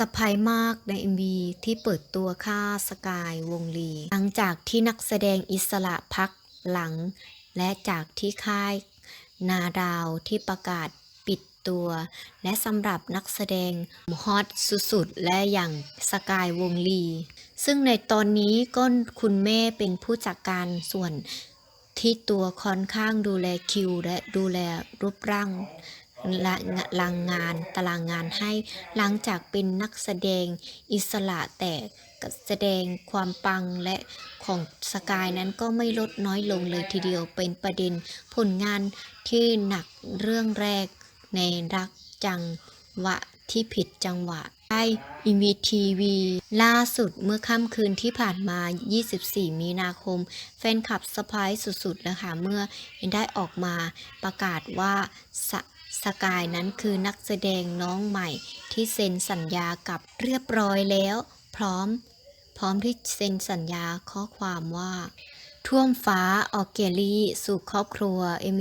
สะพายมากใน MV ที่เปิดตัวค่าสกายวงลี หลังจากที่นักแสดงอิสระพักหลัง และจากที่ค่ายนาดาวที่ประกาศปิดตัว และสำหรับนักแสดงฮอตสุดๆ และอย่างสกายวงลี ซึ่งในตอนนี้ก็คุณแม่เป็นผู้จัดการส่วนที่ตัวค่อนข้างดูแลคิวและดูแลรูปร่าง ลลางงานตารางงานให้หลังจากเป็นนักแสดงอิสระแต่แสดงความปังและของสกายนั้นก็ไม่ลดน้อยลงเลยทีเดียวเป็นประเด็นผลงานที่หนักเรื่องแรกในรักจังหวะที่ผิดจังหวะได้อิมีทีวีล่าสุดเมื่อค่ำคืนที่ผ่านมา 24 มีนาคม แฟนคลับสปายสุดๆนะคะเมื่อได้ออกมาประกาศว่าส สกายนั้นคือนักแสดงน้องใหม่ที่เซ็นสัญญากับเรียบร้อยแล้ว พร้อม พร้อมที่เซ็นสัญญาข้อความว่า ท่วมฟ้าออกเกลี่สู่ครอบครัวเอม